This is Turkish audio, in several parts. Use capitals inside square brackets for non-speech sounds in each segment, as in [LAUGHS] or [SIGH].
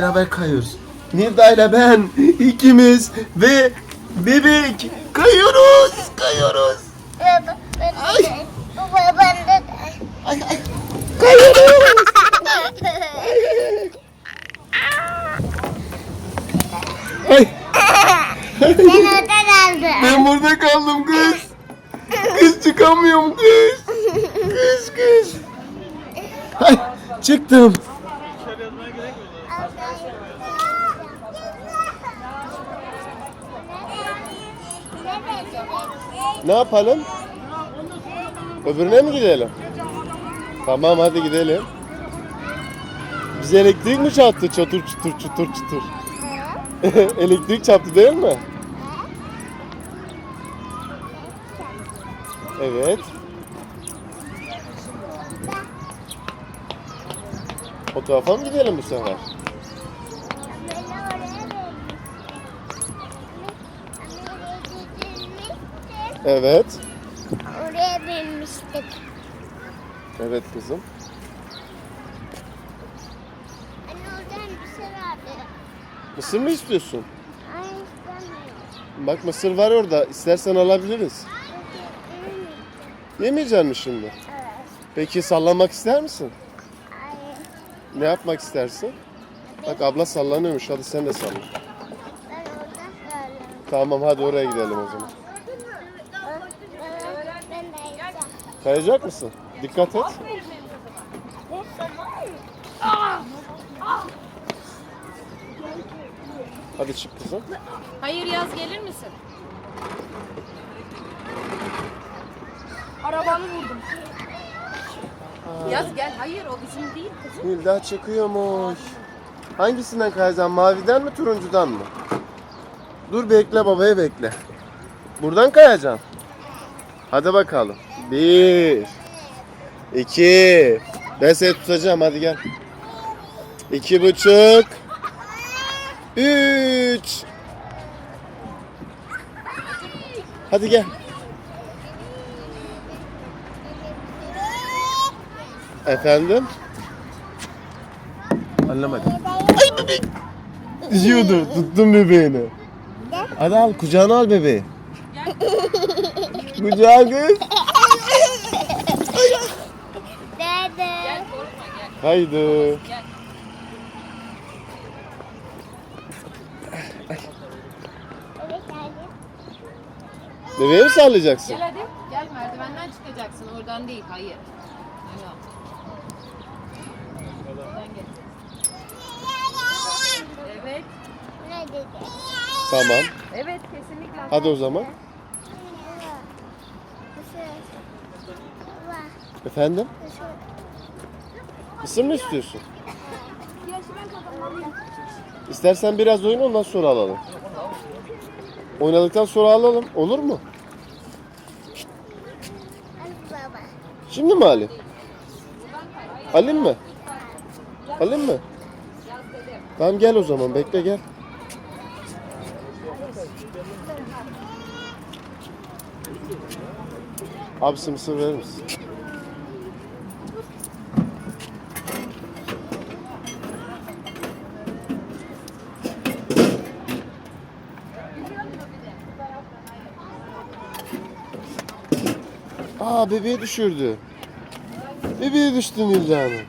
beraber kayıyoruz. Nilda ile ben ikimiz ve bebek kayıyoruz, kayıyoruz. Baba, ben de. Baba, ben de. Ay ay kayıyoruz. Ay Ben orada kaldım. ben burada kaldım kız. Kız çıkamıyorum kız. Kız kız. Ay çıktım. Ne yapalım? Öbürüne mi gidelim? Tamam hadi gidelim. Bize elektrik mi çarptı? Çatır çutur çutur çutur. [LAUGHS] elektrik çarptı değil mi? Evet. O tarafa mı gidelim bu sefer? Evet. Oraya binmiştik. Evet kızım. Anne oradan bir şey vardı. Mısır mı istiyorsun? Ay istemiyorum. Bak mısır var orada. İstersen alabiliriz. Yemeyecek misin şimdi? Evet. Peki sallamak ister misin? Hayır. Ne yapmak istersin? Bak abla sallanıyormuş. Hadi sen de salla. Ben oradan söylüyorum. Tamam hadi oraya gidelim o zaman. Ben de yiyeceğim. Kayacak mısın? Dikkat et. Hadi çık kızım. Hayır yaz gelir misin? Arabanı vurdum. Yaz gel. Hayır o bizim değil kızım. Nilda çıkıyormuş. Hangisinden kayacaksın? Maviden mi turuncudan mı? Dur bekle babayı bekle. Buradan kayacaksın. Hadi bakalım. Bir. iki. Ben seni tutacağım hadi gel. İki buçuk. Üç. Hadi gel. Efendim? Anlamadım. Ay bebek. Düşüyordu. Tuttum bebeğini. Hadi al kucağına al bebeği. Kucağa kız. Haydi. Gel. Mi sallayacaksın? Gel hadi. Gel merdivenden çıkacaksın. Oradan değil. Hayır. Evet. Tamam. Evet kesinlikle. Hadi o zaman. Efendim? Mısır mı istiyorsun? İstersen biraz oyun ondan sonra alalım. Oynadıktan sonra alalım. Olur mu? Şimdi mi Ali? Alayım mı? Alayım mı? Tamam gel o zaman bekle gel. Abisi mısır verir misin? Aa bebeği düşürdü. Bebeği düştü Nilda Hanım.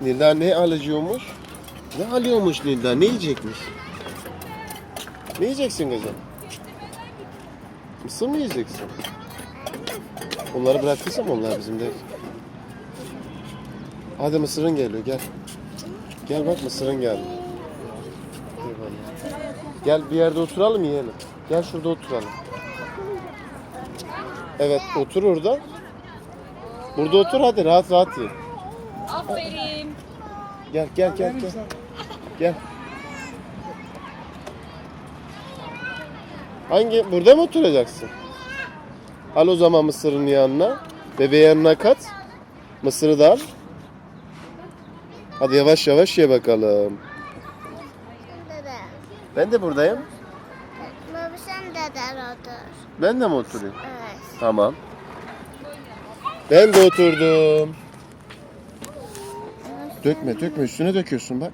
Nilda ne alacıyormuş? Ne alıyormuş Nilda? Ne yiyecekmiş? Ne yiyeceksin kızım? Mısır mı yiyeceksin? Onları bıraktıysam onlar bizim değil. Hadi mısırın geliyor gel. Gel bak mısırın geldi. Gel bir yerde oturalım yiyelim. Gel şurada oturalım. Evet otur orada. Burada otur hadi rahat rahat ye. Aferin. Gel gel gel gel. Gel. Hangi burada mı oturacaksın? Al o zaman mısırın yanına. Bebeği yanına kat. Mısırı da al. Hadi yavaş yavaş ye bakalım. Ben de buradayım. Baba sen dede otur. Ben de mi oturayım? Evet. Tamam. Ben de oturdum. Dökme dökme üstüne döküyorsun bak.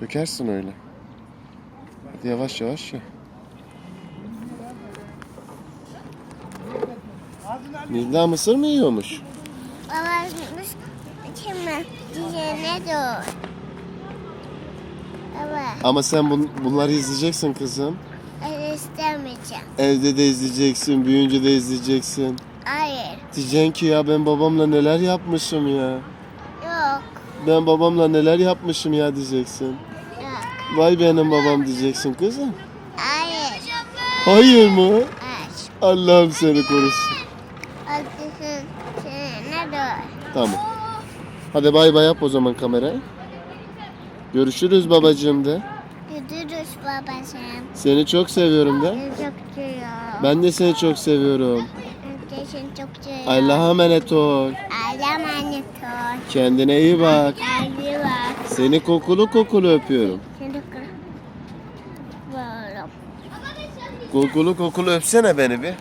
Dökersin öyle. Hadi yavaş yavaş ye. Nilda mısır mı yiyormuş? Babamız kimi diyene dur. Evet. Ama sen bun- bunları izleyeceksin kızım. Ben istemeyeceğim. Evde de izleyeceksin, büyüyünce de izleyeceksin. Hayır. Diyeceksin ki ya ben babamla neler yapmışım ya. Yok. Ben babamla neler yapmışım ya diyeceksin. Yok. Vay benim babam diyeceksin kızım. Hayır. Hayır mı? Aç. Allah'ım seni korusun. Dur. Tamam. Hadi bay bay yap o zaman kameraya. Görüşürüz babacığım de. Gidiyoruz babacığım. Seni çok seviyorum de. Seni çok seviyorum. Ben de seni çok seviyorum. Ben de seni çok seviyorum. Allah'a emanet ol. Allah'a emanet ol. Kendine iyi bak. Kendine bak. Seni kokulu kokulu öpüyorum. Seni. Böyle. Kokulu kokulu öpsene beni bir.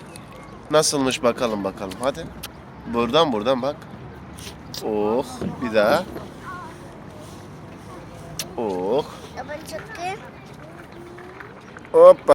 Nasılmış bakalım bakalım hadi. Buradan buradan bak. Oh bir daha. Oh. Baba çok iyi. Hoppa.